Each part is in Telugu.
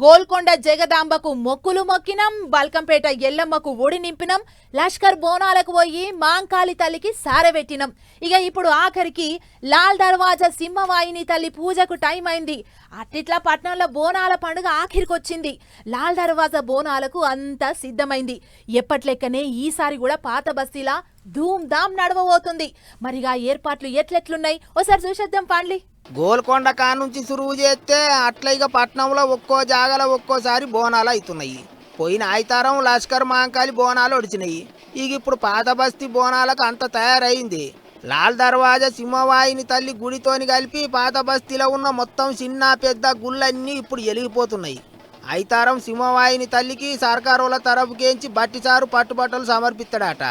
గోల్కొండ జగదాంబకు మొక్కులు మొక్కినం బల్కంపేట ఎల్లమ్మకు ఒడి నింపినం లష్కర్ బోనాలకు పోయి మాంకాళి తల్లికి సారబెట్టినం ఇక ఇప్పుడు ఆఖరికి లాల్ దర్వాజా సింహవాయిని తల్లి పూజకు టైం అయింది. అట్టిట్లా పట్నంలో బోనాల పండుగ ఆఖరికి వచ్చింది లాల్ దర్వాజా బోనాలకు అంతా సిద్ధమైంది. ఎప్పట్లెక్కనే ఈసారి కూడా పాత బస్తీలా ధూమ్ ధామ్ నడవబోతుంది. మరిగా ఏర్పాట్లు ఎట్లెట్లున్నాయి? ఓసారి చూసేద్దాం పాండ్లి. గోల్కొండ కా నుంచి సురువు చేస్తే అట్లా ఇక పట్నంలో ఒక్కో జాగల ఒక్కోసారి బోనాలు అవుతున్నాయి పోయిన ఆయితారం లష్కర్ మాంకాలి బోనాలు ఒడిచినాయి. ఇక ఇప్పుడు పాత బస్తీ బోనాలకు అంత తయారైంది. లాల్ దర్వాజా సింహవాయిని తల్లి గుడితోని కలిపి పాత బస్తీలో ఉన్న మొత్తం చిన్న పెద్ద గుళ్ళన్నీ ఇప్పుడు ఎలిగిపోతున్నాయి. ఐతారం సింహవాయిని తల్లికి సర్కారుల తరపుకేంచి బట్టిచారు పట్టుబట్టలు సమర్పిస్తాడట.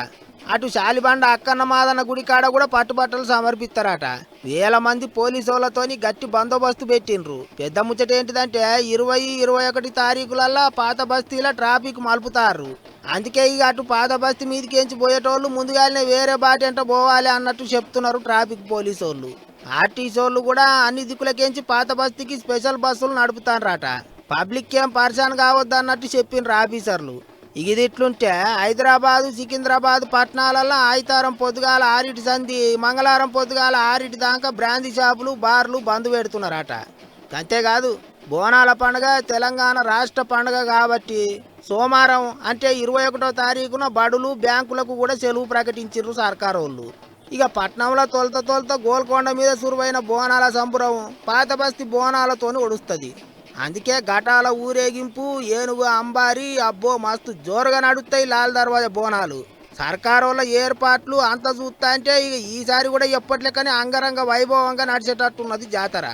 అటు శాలిబండ అక్కన్న మాదన్న గుడి కాడ కూడా పట్టుబట్టలు సమర్పిస్తారట. వేల మంది పోలీసులతోని గట్టి బందోబస్తు పెట్టిండ్రు. పెద్ద ముచ్చట ఏంటిదంటే ఇరవై ఇరవై ఒకటి తారీఖులల్లా పాత బస్తీల ట్రాఫిక్ మలుపుతారు అందుకే ఇక అటు పాత బస్తీ మీదకించి పోయేటోళ్ళు ముందుగానే వేరే బాట ఎంట పోవాలి అన్నట్టు చెప్తున్నారు ట్రాఫిక్ పోలీసోళ్ళు. ఆర్టీసీ వాళ్ళు కూడా అన్ని దిక్కులకేంచి పాత బస్తీకి స్పెషల్ బస్సులు నడుపుతారట పబ్లిక్ ఏం పరిశాన్ కావద్దు అన్నట్టు చెప్పిండ్రు ఆఫీసర్లు. ఇగిదిట్లుంటే హైదరాబాదు సికింద్రాబాద్ పట్టణాలలో ఆయితారం పొద్దుగాల ఆరిటి సంధి మంగళవారం పొద్దుగాల ఆరిటి దాకా బ్రాందీ షాపులు బార్లు బంద్ పెడుతున్నారట. అంతేకాదు బోనాల పండుగ తెలంగాణ రాష్ట్ర పండుగ కాబట్టి సోమవారం అంటే ఇరవై ఒకటో తారీఖున బడులు బ్యాంకులకు కూడా సెలవు ప్రకటించారు సర్కారు వాళ్ళు ఇక పట్నంలో తొలత తొలత గోల్కొండ మీద సురువైన బోనాల సంబురం పాత బస్తీ బోనాలతోని ఒడుస్తుంది. అందుకే ఘటాల ఊరేగింపు ఏనుగు అంబారి అబ్బో మస్తు జోరుగా నడుస్తాయి లాల్ దర్వాజా బోనాలు. సర్కారోళ్ళ ఏర్పాట్లు అంత చూస్తా అంటే ఇక ఈసారి కూడా ఎప్పట్లెక్కనే అంగరంగ వైభవంగా నడిచేటట్టున్నది జాతర.